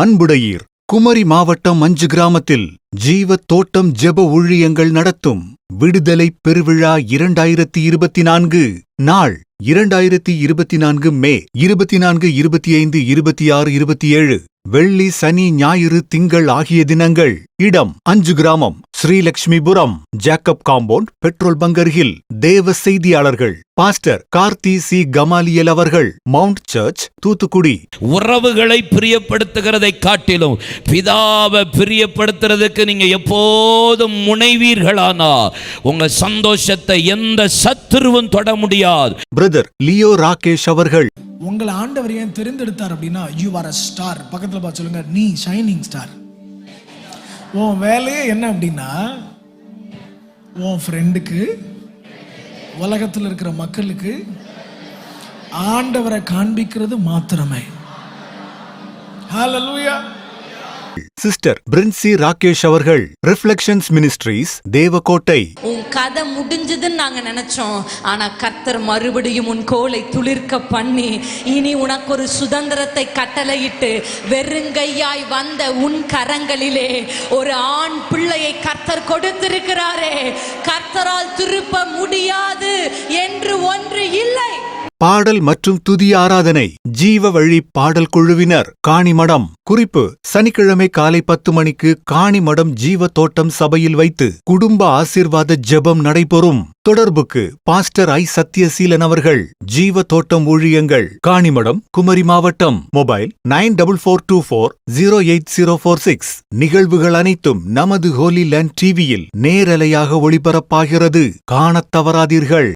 அன்புடையீர். குமரி மாவட்டம் அஞ்சு கிராமத்தில் ஜீவ தோட்டம் ஜெப ஊழியங்கள் நடத்தும். விடுதலை பெருவிழா இரண்டாயிரத்தி இருபத்தி நான்கு நாள் இரண்டாயிரத்தி இருபத்தி நான்கு மே இருபத்தி நான்கு இருபத்தி ஐந்து இருபத்தி ஆறு இருபத்தி ஏழு வெள்ளி சனி ஞாயிறு திங்கள் ஆகிய தினங்கள் இடம் அஞ்சு கிராமம். Sreelakshmipuram Jacob compound petrol bunk அருகில் தேவ செய்தியாளர்கள் பாஸ்டர் கார்த்தி சி. கமாலியல் அவர்கள் மவுண்ட் சர்ச் தூத்துக்குடி. உறவுகளை பிரியப்படுத்துகிறதை காட்டிலும் பிதாவை பிரியப்படுத்துறதுக்கு நீங்க எப்போதும் முனைவீர்களானா? உங்க சந்தோஷத்தை எந்த சத்துருவும் தொட முடியாது. பிரதர் லியோ ராகேஷ் அவர்கள். உங்களை ஆண்டவர் ஏன் தெரிந்தெடுத்தார் அப்படின்னா யூ ஆர் அ ஸ்டார் பக்கத்தில் பார்த்து சொல்லுங்க நீ ஷைனிங் ஸ்டார் உன் வேலையே என்ன அப்படின்னா உன் ஃப்ரெண்டுக்கு உலகத்தில் இருக்கிற மக்களுக்கு ஆண்டவரை காண்பிக்கிறது மாத்திரமே. ஹalleluya சிஸ்டர் பிரின்சி ராகேஷ் அவர்கள் ரிஃப்ளெக்ஷன்ஸ் மினிஸ்ட்ரீஸ் தேவகோட்டை. உன் கதை முடிஞ்சதுன்னு நாங்க நினைச்சோம். ஆனா கர்த்தர் மறுபடியும் உன் கோலை துளிர்க்க பண்ணி இனி உனக்கு ஒரு சுதந்திரத்தை கட்டளையிட்டு வெறுங்கையாய் வந்த உன் கரங்களிலே ஒரு ஆண் பிள்ளையை கர்த்தர் கொடுத்திருக்கிறாரே. கர்த்தரால் திருப்ப முடியாது பாடல் மற்றும் துதி ஆராதனை. ஜீவ வழி பாடல் குழுவினர். காணிமடம். குறிப்பு சனிக்கிழமை காலை பத்து மணிக்கு காணிமடம் ஜீவ தோட்டம் சபையில் வைத்து குடும்ப ஆசீர்வாத ஜெபம் நடைபெறும். தொடர்புக்கு பாஸ்டர் ஐ. சத்யசீலன் அவர்கள். ஜீவ தோட்டம் ஊழியங்கள். காணிமடம் குமரி மாவட்டம். Mobile nine double four two four zero eight zero four six. நிகழ்வுகள் அனைத்தும் நமது ஹோலி லேண்ட் டிவியில் நேரலையாக ஒளிபரப்பாகிறது. காணத் தவறாதீர்கள்.